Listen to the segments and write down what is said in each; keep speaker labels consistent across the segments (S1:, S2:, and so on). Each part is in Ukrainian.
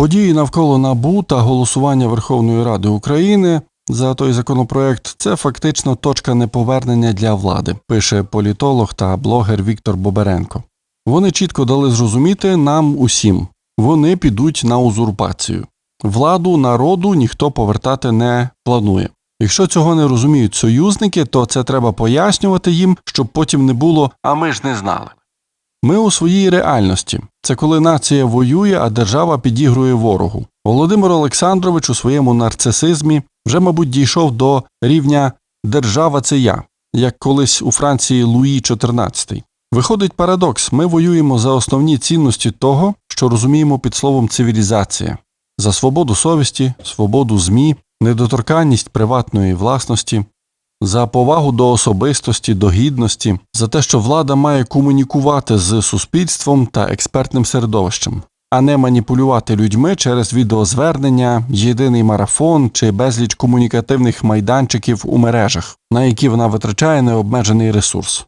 S1: Події навколо НАБУ та голосування Верховної Ради України за той законопроект це фактично точка неповернення для влади, пише політолог та блогер Віктор Боберенко. Вони чітко дали зрозуміти нам усім. Вони підуть на узурпацію. Владу народу ніхто повертати не планує. Якщо цього не розуміють союзники, то це треба пояснювати їм, щоб потім не було, а ми ж не знали. Ми у своїй реальності. Це коли нація воює, а держава підігрує ворогу. Володимир Олександрович у своєму нарцисизмі вже, мабуть, дійшов до рівня держава це я, як колись у Франції Луї XIV. Виходить парадокс: ми воюємо за основні цінності того, що розуміємо під словом цивілізація, за свободу совісті, свободу ЗМІ, недоторканність приватної власності, за повагу до особистості, до гідності, за те, що влада має комунікувати з суспільством та експертним середовищем, а не маніпулювати людьми через відеозвернення, єдиний марафон чи безліч комунікативних майданчиків у мережах, на які вона витрачає необмежений ресурс.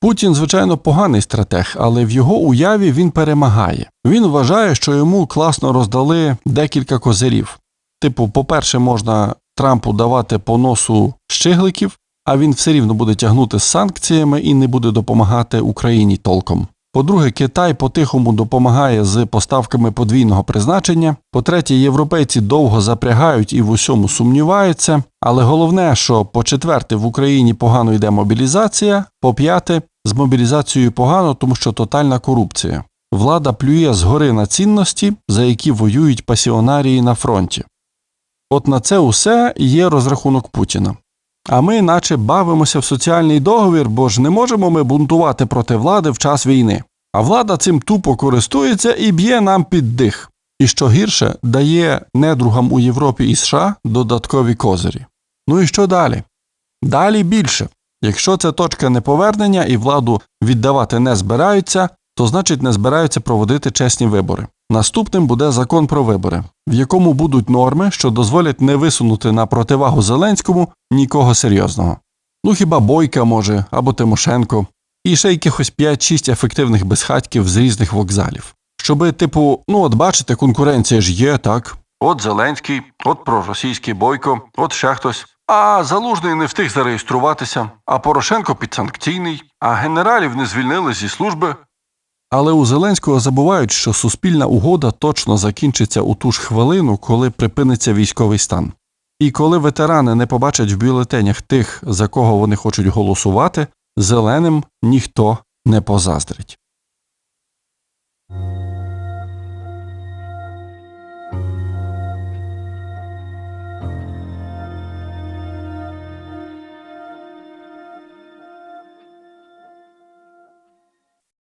S1: Путін, звичайно, поганий стратег, але в його уяві він перемагає. Він вважає, що йому класно роздали декілька козирів. Типу, по-перше, можна Трампу давати по носу щигликів, а він все рівно буде тягнути з санкціями і не буде допомагати Україні толком. По-друге, Китай по-тихому допомагає з поставками подвійного призначення. По-третє, європейці довго запрягають і в усьому сумніваються. Але головне, що по-четверте, в Україні погано йде мобілізація, по-п'яте, з мобілізацією погано, тому що тотальна корупція. Влада плює згори на цінності, за які воюють пасіонарії на фронті. От на це усе є розрахунок Путіна. А ми, наче, бавимося в соціальний договір, бо ж не можемо ми бунтувати проти влади в час війни. А влада цим тупо користується і б'є нам під дих. І що гірше, дає недругам у Європі і США додаткові козирі. Ну і що далі? Далі більше. Якщо це точка неповернення і владу віддавати не збираються, то значить не збираються проводити чесні вибори. Наступним буде закон про вибори, в якому будуть норми, що дозволять не висунути на противагу Зеленському нікого серйозного. Ну хіба Бойка може або Тимошенко, і ще якихось 5-6 ефективних безхатьків з різних вокзалів. Щоби, типу, ну от бачите, конкуренція ж є, так? От Зеленський, от проросійський Бойко, от ще хтось. А залужний не встиг зареєструватися, а Порошенко підсанкційний, а генералів не звільнили зі служби. Але у Зеленського забувають, що суспільна угода точно закінчиться у ту ж хвилину, коли припиниться військовий стан. І коли ветерани не побачать в бюлетенях тих, за кого вони хочуть голосувати, зеленим ніхто не позаздрить.